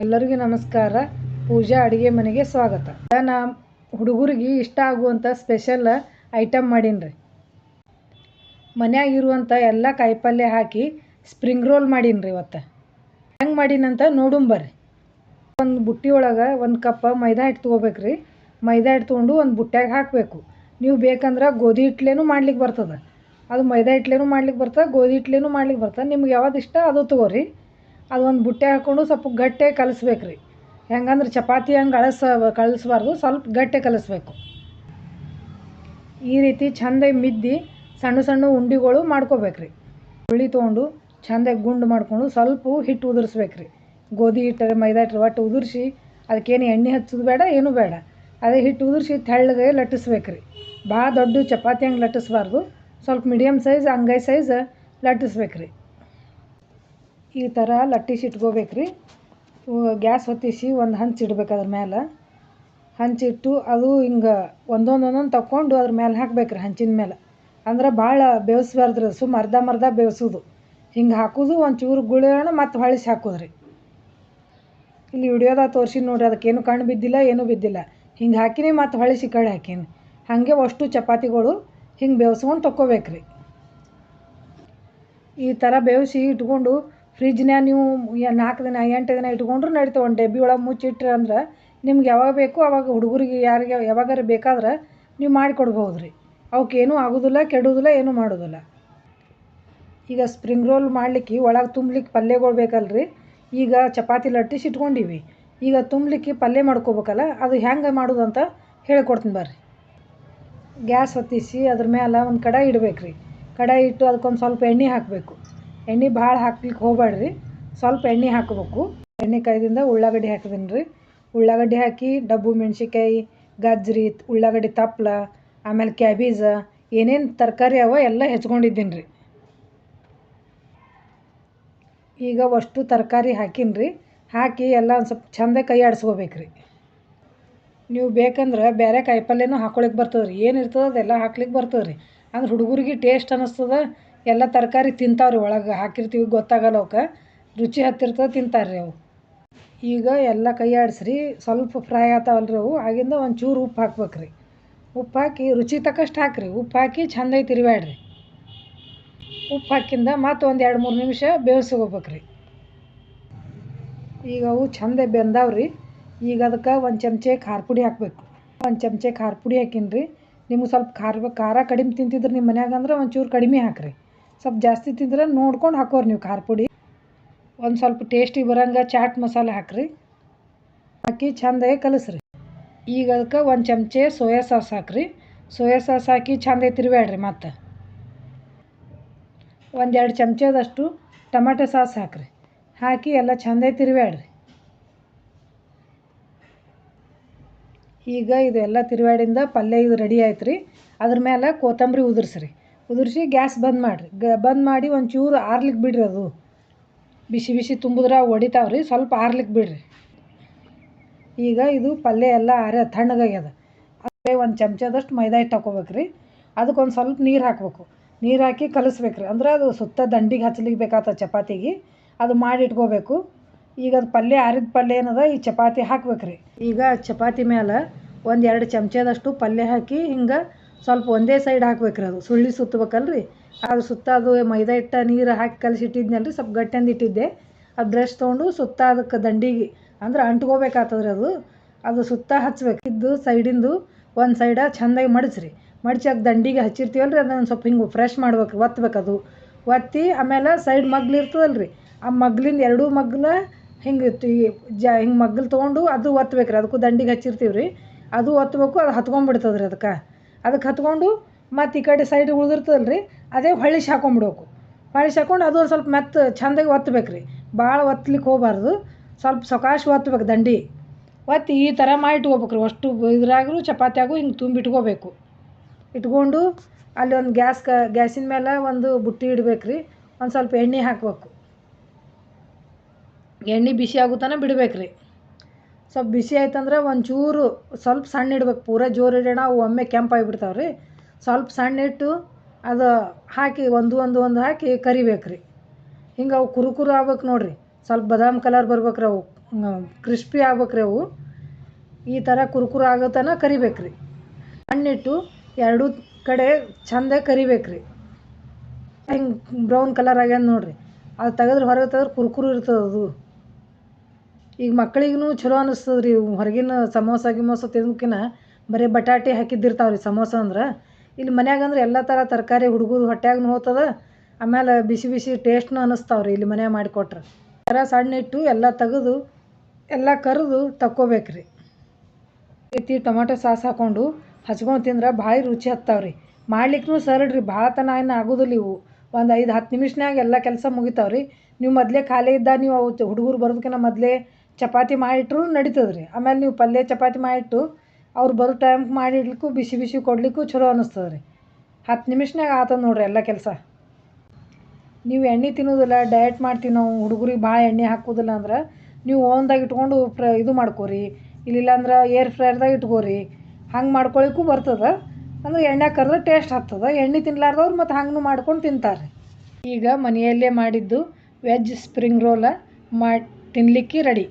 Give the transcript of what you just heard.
ಎಲ್ಲರಿಗೂ ನಮಸ್ಕಾರ. ಪೂಜಾ ಅಡುಗೆ ಮನೆಗೆ ಸ್ವಾಗತ. ನಾ ಹುಡುಗರಿಗೆ ಇಷ್ಟ ಆಗುವಂಥ ಸ್ಪೆಷಲ್ ಐಟಮ್ ಮಾಡೀನಿ ಮನ್ಯಾಗ ಇರುವಂಥ ಎಲ್ಲ ಕಾಯಿಪಲ್ಯ ಹಾಕಿ ಸ್ಪ್ರಿಂಗ್ ರೋಲ್ ಮಾಡೀನಿ ರೀ ಇವತ್ತು. ಹೆಂಗೆ ಮಾಡೀನಂತ ನೋಡುಂಬರ್ರಿ ಒಂದು ಬುಟ್ಟಿ ಒಳಗೆ ಒಂದು ಕಪ್ ಮೈದಾ ಹಿಟ್ಟು ತೊಗೋಬೇಕು ರೀ ಮೈದಾ ಹಿಟ್ಟು ತೊಗೊಂಡು ಒಂದು ಬುಟ್ಟ್ಯಾಗ ಹಾಕಬೇಕು. ನೀವು ಬೇಕಂದ್ರೆ ಗೋಧಿ ಹಿಟ್ಲೇನು ಮಾಡ್ಲಿಕ್ಕೆ ಬರ್ತದೆ. ಅದು ಮೈದಾ ಹಿಟ್ಲೇನು ಮಾಡ್ಲಿಕ್ಕೆ ಬರ್ತದೆ, ಗೋಧಿ ಹಿಟ್ಲೇನು ಮಾಡ್ಲಿಕ್ಕೆ ಬರ್ತದೆ. ನಿಮ್ಗೆ ಯಾವ್ದು ಇಷ್ಟ ಅದು ತೊಗೋರಿ. ಅದು ಒಂದು ಬುಟ್ಟೆ ಹಾಕ್ಕೊಂಡು ಸ್ವಲ್ಪ ಗಟ್ಟಿ ಕಲಿಸ್ಬೇಕು ರೀ ಹೆಂಗಂದ್ರೆ ಚಪಾತಿ ಹಂಗೆ ಅಳಸ ಕಳಿಸ್ಬಾರ್ದು ಸ್ವಲ್ಪ ಗಟ್ಟಿ ಕಲಿಸ್ಬೇಕು. ಈ ರೀತಿ ಚೆಂದಾಗಿ ಮಿದ್ದಿ ಸಣ್ಣ ಸಣ್ಣ ಉಂಡೆಗಳು ಮಾಡ್ಕೋಬೇಕು ರೀ ಹುಳಿ ತೊಗೊಂಡು ಚೆಂದಾಗಿ ಗುಂಡು ಮಾಡಿಕೊಂಡು ಸ್ವಲ್ಪ ಹಿಟ್ಟು ಉದುರಿಸ್ಬೇಕು ರೀ ಗೋಧಿ ಹಿಟ್ಟು, ಮೈದಾ ಹಿಟ್ಟು ಒಟ್ಟು ಉದುರಿಸಿ ಅದಕ್ಕೇನು ಎಣ್ಣೆ ಹಚ್ಚೋದು ಬೇಡ, ಏನೂ ಬೇಡ. ಅದೇ ಹಿಟ್ಟು ಉದುರಿಸಿ ತೆಳ್ಳಗೆ ಲಟ್ಟಿಸ್ಬೇಕು ರೀ ಭಾಳ ದೊಡ್ಡ ಚಪಾತಿ ಹಂಗೆ ಲಟ್ಟಿಸ್ಬಾರ್ದು. ಸ್ವಲ್ಪ ಮೀಡಿಯಮ್ ಸೈಜ್, ಅಂಗೈ ಸೈಜ್ ಲಟ್ಟಿಸ್ಬೇಕು ರೀ ಈ ಥರ ಲಟ್ಟಿಸಿ ಇಟ್ಕೋಬೇಕ್ರಿ ಗ್ಯಾಸ್ ಹೊತ್ತಿಸಿ ಒಂದು ಹಂಚು ಇಡ್ಬೇಕು ಅದ್ರ ಮೇಲೆ ಹಂಚಿಟ್ಟು ಅದು ಹಿಂಗೆ ಒಂದೊಂದು ಒಂದೊಂದು ತಗೊಂಡು ಅದ್ರ ಮೇಲೆ ಹಾಕ್ಬೇಕು ರೀ ಹಂಚಿನ ಮೇಲೆ ಅಂದ್ರೆ ಭಾಳ ಬೇಯಿಸ್ಬಾರ್ದ್ರಿ ಸುಮ್ಮ ಅರ್ಧ ಮರ್ಧ ಬೇಯಿಸೋದು ಹಿಂಗೆ ಹಾಕೋದು ಒಂಚೂರು ಗುಳಿಯೋಣ ಮತ್ತು ಹೊಳಿಸಿ ಹಾಕೋದು ರೀ ಇಲ್ಲಿ ವಿಡಿಯೋದಾಗ ತೋರಿಸಿ ನೋಡ್ರಿ, ಅದಕ್ಕೇನು ಕಣ್ಣು ಬಿದ್ದಿಲ್ಲ, ಏನೂ ಬಿದ್ದಿಲ್ಲ. ಹಿಂಗೆ ಹಾಕಿನಿ ಮತ್ತು ಹೊಳಿಸಿ ಕಡೆ ಹಾಕೀನಿ. ಹಾಗೆ ಅಷ್ಟು ಚಪಾತಿಗಳು ಹಿಂಗೆ ಬೇಯಿಸ್ಕೊಂಡು ರೀ ಈ ಥರ ಬೇಯಿಸಿ ಇಟ್ಕೊಂಡು ಫ್ರಿಜ್ನ್ಯಾಗ ನೀವು ನಾಲ್ಕು ದಿನ, ಎಂಟು ದಿನ ಇಟ್ಕೊಂಡ್ರೂ ನಡಿತಾವೆ ಒಂದು ಡಬ್ಬಿ ಒಳಗೆ ಮುಚ್ಚಿಟ್ರಿ ಅಂದ್ರೆ ನಿಮ್ಗೆ ಯಾವಾಗ ಬೇಕು ಅವಾಗ ಹುಡುಗರಿಗೆ ಯಾರಿಗೆ ಯಾವಾಗಾರ ಬೇಕಾದ್ರೆ ನೀವು ಮಾಡಿ ಮಾಡಿಕೊಡ್ಬೋದು ರೀ ಅವಕ್ಕೇನೂ ಆಗೋದಿಲ್ಲ ಕೆಡುವುದಿಲ್ಲ ಏನೂ ಮಾಡೋದಿಲ್ಲ. ಈಗ ಸ್ಪ್ರಿಂಗ್ ರೋಲ್ ಮಾಡ್ಲಿಕ್ಕೆ ಒಳಗೆ ತುಂಬ್ಲಿಕ್ಕೆ ಪಲ್ಯಗಳು ಬೇಕಲ್ರಿ. ಈಗ ಚಪಾತಿ ಲಟ್ಟಿಸಿ ಇಟ್ಕೊಂಡೀವಿ. ಈಗ ತುಂಬಲಿಕ್ಕೆ ಪಲ್ಯ ಮಾಡ್ಕೋಬೇಕಲ್ಲ, ಅದು ಹೆಂಗೆ ಮಾಡೋದು ಅಂತ ಹೇಳ್ಕೊಡ್ತೀನಿ ಬರ್ರಿ. ಗ್ಯಾಸ್ ಹೊತ್ತಿಸಿ ಅದ್ರ ಮೇಲೆ ಒಂದು ಕಡಾಯಿ ಇಡ್ಬೇಕು ರೀ ಕಡಾಯಿ ಇಟ್ಟು ಅದಕ್ಕೊಂದು ಸ್ವಲ್ಪ ಎಣ್ಣೆ ಹಾಕಬೇಕು. ಎಣ್ಣೆ ಭಾಳ ಹಾಕ್ಲಿಕ್ಕೆ ಹೋಗ್ಬೇಡ್ರಿ ಸ್ವಲ್ಪ ಎಣ್ಣೆ ಹಾಕಬೇಕು. ಎಣ್ಣೆ ಕಾಯ್ದಿಂದ ಉಳ್ಳಾಗಡ್ಡಿ ಹಾಕಿದೀನಿ ರೀ. ಉಳ್ಳಾಗಡ್ಡಿ ಹಾಕಿ ಡಬ್ಬು ಮೆಣ್ಸಿಕಾಯಿ ಗಜ್ರಿ, ಉಳ್ಳಾಗಡ್ಡಿ ತಪ್ಪಲ ಆಮೇಲೆ ಕ್ಯಾಬೀಜ, ಏನೇನು ತರಕಾರಿ ಅವ ಎಲ್ಲ ಹೆಚ್ಕೊಂಡಿದ್ದೀನಿ ರೀ. ಈಗ ಅಷ್ಟು ತರಕಾರಿ ಹಾಕೀನಿ ರೀ. ಹಾಕಿ ಎಲ್ಲ ಒಂದು ಸ್ವಲ್ಪ ಚಂದ ಕೈ ಆಡಿಸ್ಕೋಬೇಕು ರೀ. ನೀವು ಬೇಕಂದ್ರೆ ಬೇರೆ ಕಾಯಿಪಲ್ಲೆನೂ ಹಾಕೊಳಕ್ಕೆ ಬರ್ತದ್ರಿ. ಏನು ಇರ್ತದೆ ಅದೆಲ್ಲ ಹಾಕ್ಲಿಕ್ಕೆ ಬರ್ತದೆ ರೀ ಅಂದ್ರೆ ಹುಡುಗರಿಗೆ ಟೇಸ್ಟ್ ಅನ್ನಿಸ್ತದ ಎಲ್ಲ ತರಕಾರಿ ತಿಂತಾವೆ ರೀ ಒಳಗೆ, ಹಾಕಿರ್ತೀವಿ, ಗೊತ್ತಾಗಲ್ಲ ಅವಕ್ಕೆ ರುಚಿ ಹತ್ತಿರ್ತದೆ ತಿಂತಾರೆ ರೀ ಅವು. ಈಗ ಎಲ್ಲ ಕೈ ಆಡಿಸ್ರಿ ಸ್ವಲ್ಪ ಫ್ರೈ ಆಗ್ತಾವಲ್ಲ ರೀ ಅವು. ಆಗಿಂದ ಒಂಚೂರು ಉಪ್ಪು ಹಾಕ್ಬೇಕು ರೀ ಉಪ್ಪು ಹಾಕಿ ರುಚಿ ತಕ್ಕಷ್ಟು ಹಾಕಿರಿ. ಉಪ್ಪು ಹಾಕಿ ಚೆಂದಾಗಿ ತಿರುವಾಡ್ರಿ ಉಪ್ಪು ಹಾಕಿಂದ ಮತ್ತು ಒಂದು ಎರಡು ಮೂರು ನಿಮಿಷ ಬೇಯಿಸ್ಕೋಬೇಕು ರೀ ಈಗ ಅವು ಚಂದ ಬೆಂದಾವ್ರಿ. ಈಗ ಅದಕ್ಕೆ ಒಂದು ಚಮಚೆ ಖಾರ ಪುಡಿ ಹಾಕಬೇಕು. ಒಂದು ಚಮಚೆ ಖಾರ ಪುಡಿ ಹಾಕಿನ್ರಿ. ನಿಮ್ಗೆ ಸ್ವಲ್ಪ ಖಾರ ಖಾರ ಕಡಿಮೆ ತಿಂತಿದ್ರೆ ನಿಮ್ಮ ಮನ್ಯಾಗ ಅಂದ್ರೆ ಒಂಚೂರು ಕಡಿಮೆ ಹಾಕಿರಿ. ಸ್ವಲ್ಪ ಜಾಸ್ತಿ ತಿಂದ್ರೆ ನೋಡ್ಕೊಂಡು ಹಾಕೋರಿ ನೀವು ಖಾರ ಪುಡಿ. ಒಂದು ಸ್ವಲ್ಪ ಟೇಸ್ಟಿಗೆ ಬರೋಂಗೆ ಚಾಟ್ ಮಸಾಲೆ ಹಾಕಿರಿ. ಹಾಕಿ ಚೆಂದಾಗಿ ಕಲಸ್ರಿ. ಈಗ ಅದಕ್ಕೆ ಒಂದು ಚಮಚೆ ಸೋಯಾ ಸಾಸ್ ಹಾಕಿರಿ. ಸೋಯಾ ಸಾಸ್ ಹಾಕಿ ಚೆಂದಾಗಿ ತಿರುವಾಡ್ರಿ ಮತ್ತು. ಒಂದೆರಡು ಚಮಚದಷ್ಟು ಟಮಾಟೊ ಸಾಸ್ ಹಾಕಿರಿ. ಹಾಕಿ ಎಲ್ಲ ಚೆಂದಾಗಿ ತಿರುವಾಡ್ರಿ ಈಗ ಇದೆಲ್ಲ ತಿರುವಾಡಿಂದ ಪಲ್ಯ ಇದು ರೆಡಿ ಆಯ್ತು ರೀ ಅದ್ರ ಮೇಲೆ ಕೊತ್ತಂಬರಿ ಉದುರಿಸ್ರಿ. ಉದುರಿಸಿ ಗ್ಯಾಸ್ ಬಂದ್ ಮಾಡಿರಿ. ಗ, ಬಂದ್ ಮಾಡಿ ಒಂಚೂರು ಆರ್ಲಿಕ್ಕೆ ಬಿಡ್ರಿ ಅದು. ಬಿಸಿ ಬಿಸಿ ತುಂಬಿದ್ರೆ ಒಡಿತಾವ್ರಿ ಸ್ವಲ್ಪ ಆರ್ಲಿಕ್ಕೆ ಬಿಡ್ರಿ. ಈಗ ಇದು ಪಲ್ಯ ಎಲ್ಲ ಆರ ತಣ್ಣಗಾಗ್ಯದ. ಅದೇ ಒಂದು ಚಮಚದಷ್ಟು ಮೈದಾ ಹಿಟ್ಟು ಹಾಕೋಬೇಕು ರೀ ಅದಕ್ಕೊಂದು ಸ್ವಲ್ಪ ನೀರು ಹಾಕಬೇಕು. ನೀರು ಹಾಕಿ ಕಲಿಸ್ಬೇಕು ರೀ ಅಂದ್ರೆ ಅದು ಸುತ್ತ ದಂಡಿಗೆ ಹಚ್ಚಲಿಕ್ಕೆ ಬೇಕಾಗ್ತದೆ ಚಪಾತಿಗೆ. ಅದು ಮಾಡಿ ಇಟ್ಕೋಬೇಕು. ಈಗ ಅದು ಪಲ್ಯ ಆರಿದ ಪಲ್ಯ ಏನದ, ಈ ಚಪಾತಿ ಹಾಕ್ಬೇಕು ರೀ ಈಗ ಚಪಾತಿ ಮೇಲೆ ಒಂದು ಎರಡು ಚಮಚದಷ್ಟು ಪಲ್ಯ ಹಾಕಿ ಹಿಂಗೆ ಸ್ವಲ್ಪ ಒಂದೇ ಸೈಡ್ ಹಾಕ್ಬೇಕ್ರಿ ಅದು. ಸುಳ್ಳಿ ಸುತ್ತಬೇಕಲ್ರಿ? ಅದು ಸುತ್ತ ಅದು ಮೈದಾ ಹಿಟ್ಟ ನೀರು ಹಾಕಿ ಕಲಸಿ ಇಟ್ಟಿದ್ನಲ್ರಿ ಸ್ವಲ್ಪ ಗಟ್ಟಿಂದ ಇಟ್ಟಿದ್ದೆ. ಅದು ಬ್ರಷ್ ತೊಗೊಂಡು ಸುತ್ತ ಅದಕ್ಕೆ ದಂಡಿಗೆ, ಅಂದ್ರೆ ಅಂಟ್ಕೋಬೇಕಾಗ್ತದ್ರಿ ಅದು. ಅದು ಸುತ್ತ ಹಚ್ಬೇಕು. ಇದ್ದು ಸೈಡಿಂದು ಒಂದು ಸೈಡ ಚೆಂದಾಗಿ ಮಡಚ್ರಿ. ಮಡ್ಚಿ ಅದು ದಂಡಿಗೆ ಹಚ್ಚಿರ್ತೀವಲ್ಲ ರೀ ಅದನ್ನು ಸ್ವಲ್ಪ ಹಿಂಗೆ ಫ್ರೆಶ್ ಮಾಡ್ಬೇಕು ಒತ್ತಬೇಕು ಅದು. ಒತ್ತಿ ಆಮೇಲೆ ಸೈಡ್ ಮಗ್ಲು ಇರ್ತದಲ್ಲ ರೀ ಆ ಮಗ್ಲಿಂದ ಎರಡೂ ಮಗ್ಲ ಹಿಂಗೆ ಜ ಹಿಂಗೆ ಮಗ್ಲು ತೊಗೊಂಡು ಅದು ಒತ್ತಬೇಕು ರೀ ಅದಕ್ಕೂ ದಂಡಿಗೆ ಹಚ್ಚಿರ್ತೀವಿ ರೀ ಅದು ಒತ್ತಬೇಕು ಅದು ಹತ್ಕೊಂಡ್ಬಿಡ್ತದ್ರಿ ಅದಕ್ಕೆ. ಅದಕ್ಕೆ ಹತ್ಕೊಂಡು ಮತ್ತು ಈ ಕಡೆ ಸೈಡ್ ಉಳ್ದಿರ್ತದಲ್ಲ ರೀ ಅದೇ ಹೊಳ್ಳಿ ಹಾಕೊಂಡ್ಬಿಡ್ಬೇಕು ಹೊಳ್ಳಿ ಹಾಕೊಂಡು ಅದು ಸ್ವಲ್ಪ ಮೆತ್ತ, ಚೆಂದಾಗಿ ಒತ್ತಬೇಕು ರೀ ಭಾಳ ಒತ್ತಲಿಕ್ಕೆ ಹೋಗಬಾರ್ದು. ಸ್ವಲ್ಪ ಸಕಾಶ ಒತ್ತಬೇಕು ದಂಡಿ. ಒತ್ತಿ ಈ ಥರ ಮಾಡಿ ಇಟ್ಕೋಬೇಕು ರೀ ಅಷ್ಟು ಇದ್ರಾಗೂ ಚಪಾತಿಯಾಗೂ ಹಿಂಗೆ ತುಂಬಿ ಇಟ್ಕೋಬೇಕು. ಇಟ್ಕೊಂಡು ಅಲ್ಲಿ ಒಂದು ಗ್ಯಾಸ್ ಕ, ಗ್ಯಾಸಿನ ಮೇಲೆ ಒಂದು ಬುಟ್ಟಿ ಇಡ್ಬೇಕು ರೀ ಒಂದು ಸ್ವಲ್ಪ ಎಣ್ಣೆ ಹಾಕಬೇಕು. ಎಣ್ಣೆ ಬಿಸಿ ಆಗುತ್ತಾನ ಬಿಡ್ಬೇಕು ರೀ ಸ್ವಲ್ಪ ಬಿಸಿ ಆಯ್ತಂದ್ರೆ ಒಂಚೂರು ಸ್ವಲ್ಪ ಸಣ್ಣ ಇಡ್ಬೇಕು. ಪೂರ ಜೋರು ಇಡೋಣ, ಅವು ಒಮ್ಮೆ ಕೆಂಪಾಗಿಬಿಡ್ತಾವೆ ರೀ ಸ್ವಲ್ಪ ಸಣ್ಣ ಇಟ್ಟು ಅದು ಹಾಕಿ, ಒಂದು ಒಂದು ಒಂದು ಹಾಕಿ ಕರಿಬೇಕು ರೀ ಹಿಂಗೆ ಅವು ಕುರು ಕುರು ಆಗ್ಬೇಕು ನೋಡಿರಿ. ಸ್ವಲ್ಪ ಬದಾಮ್ ಕಲರ್ ಬರ್ಬೇಕು ರೀ ಅವು ಕ್ರಿಸ್ಪಿ ಆಗ್ಬೇಕ್ರಿ ಅವು. ಈ ಥರ ಕುರ್ಕುರು ಆಗೋ ಕರಿಬೇಕು ರೀ ಹಣ್ಣಿಟ್ಟು ಎರಡೂ ಕಡೆ ಚಂದ ರೀ ಹಿಂಗೆ ಬ್ರೌನ್ ಕಲರ್ ಆಗ್ಯದ ನೋಡಿರಿ. ಅದು ತೆಗೆದ್ರೆ ಹೊರಗೆ ತೆಗೆದ್ರೆ ಕುರುಕುರು ಇರ್ತದೆ ಅದು. ಈಗ ಮಕ್ಳಿಗೂ ಚಲೋ ಅನಿಸ್ತದೆ ರೀ ಹೊರಗಿನ ಸಮೋಸ ಗಿಮೋಸ ತಿನ್ನೋಕಿನ ಬರೀ ಬಟಾಟೆ ಹಾಕಿದ್ದಿರ್ತಾವೆ ರೀ ಸಮೋಸ ಅಂದ್ರೆ. ಇಲ್ಲಿ ಮನ್ಯಾಗ ಅಂದ್ರೆ ಎಲ್ಲ ಥರ ತರಕಾರಿ ಹುಡುಗರು ಹೊಟ್ಟೆಯಾಗೂ ಹೋಗ್ತದ ಆಮೇಲೆ ಬಿಸಿ ಬಿಸಿ ಟೇಸ್ಟ್ನೂ ಅನ್ನಿಸ್ತಾವೆ ರೀ ಇಲ್ಲಿ ಮನ್ಯಾಗ ಮಾಡಿಕೊಟ್ರೆ. ಥರ ಸಣ್ಣ ಇಟ್ಟು ಎಲ್ಲ ತೆಗೆದು, ಎಲ್ಲ ಕರಿದು ತಕ್ಕೋಬೇಕ್ರಿ. ರೀತಿ ಟೊಮೆಟೊ ಸಾಸ್ ಹಾಕ್ಕೊಂಡು ಹಚ್ಕೊಂಡು ತಿಂದ್ರೆ ಭಾಳ ರುಚಿ ಹತ್ತಾವೆ ರೀ ಮಾಡ್ಲಿಕ್ಕೂ ಸರಳ ರೀ ಭಾಳ ತನ ಏನು ಆಗೋದಿಲ್ಲ ಇವು. ಒಂದು ಐದು ಹತ್ತು ನಿಮಿಷನ್ಯಾಗ ಎಲ್ಲ ಕೆಲಸ ಮುಗಿತಾವೆ ರೀ ನೀವು ಮೊದಲೇ ಖಾಲಿ ಇದ್ದಾಗ ನೀವು ಅವು ಹುಡುಗರು ಬರೋದಕ್ಕಿಂತ ಮೊದಲೇ ಚಪಾತಿ ಮಾಡಿಟ್ರೂ ನಡಿತದೆ ರೀ. ಆಮೇಲೆ ನೀವು ಪಲ್ಯ ಚಪಾತಿ ಮಾಡಿಟ್ಟು ಅವ್ರು ಬರೋ ಟೈಮ್ಗೆ ಮಾಡಿಡ್ಲಿಕ್ಕೂ ಬಿಸಿ ಬಿಸಿ ಕೊಡಲಿಕ್ಕೂ ಚಲೋ ಅನ್ನಿಸ್ತದೆ ರೀ. ಹತ್ತು ನಿಮಿಷನಾಗ ಆತದ ನೋಡ್ರಿ ಎಲ್ಲ ಕೆಲಸ. ನೀವು ಎಣ್ಣೆ ತಿನ್ನೋದಿಲ್ಲ ಡಯಟ್ ಮಾಡ್ತೀವಿ ನಾವು, ಹುಡುಗರಿಗೆ ಭಾಳ ಎಣ್ಣೆ ಹಾಕೋದಿಲ್ಲ ಅಂದ್ರೆ ನೀವು ಓನ್ದಾಗ ಇಟ್ಕೊಂಡು ಪ್ರ, ಇದು ಮಾಡ್ಕೋರಿ. ಇಲ್ಲಿಲ್ಲ ಅಂದ್ರೆ ಏರ್ ಫ್ರೈರ್ದಾಗ ಇಟ್ಕೋರಿ. ಹಂಗೆ ಮಾಡ್ಕೊಳಿಕ್ಕೂ ಬರ್ತದೆ. ಅಂದ್ರೆ ಎಣ್ಣೆ ಕರೆದ್ರೆ ಟೇಸ್ಟ್ ಹತ್ತದ ಎಣ್ಣೆ ತಿನ್ಲಾರ್ದವ್ರು ಮತ್ತು ಹಂಗೂ ಮಾಡ್ಕೊಂಡು ತಿಂತಾರೆ. ಈಗ ಮನೆಯಲ್ಲೇ ಮಾಡಿದ್ದು ವೆಜ್ ಸ್ಪ್ರಿಂಗ್ ರೋಲ ಮಾಡಿ ತಿನ್ನಲಿಕ್ಕೆ ರೆಡಿ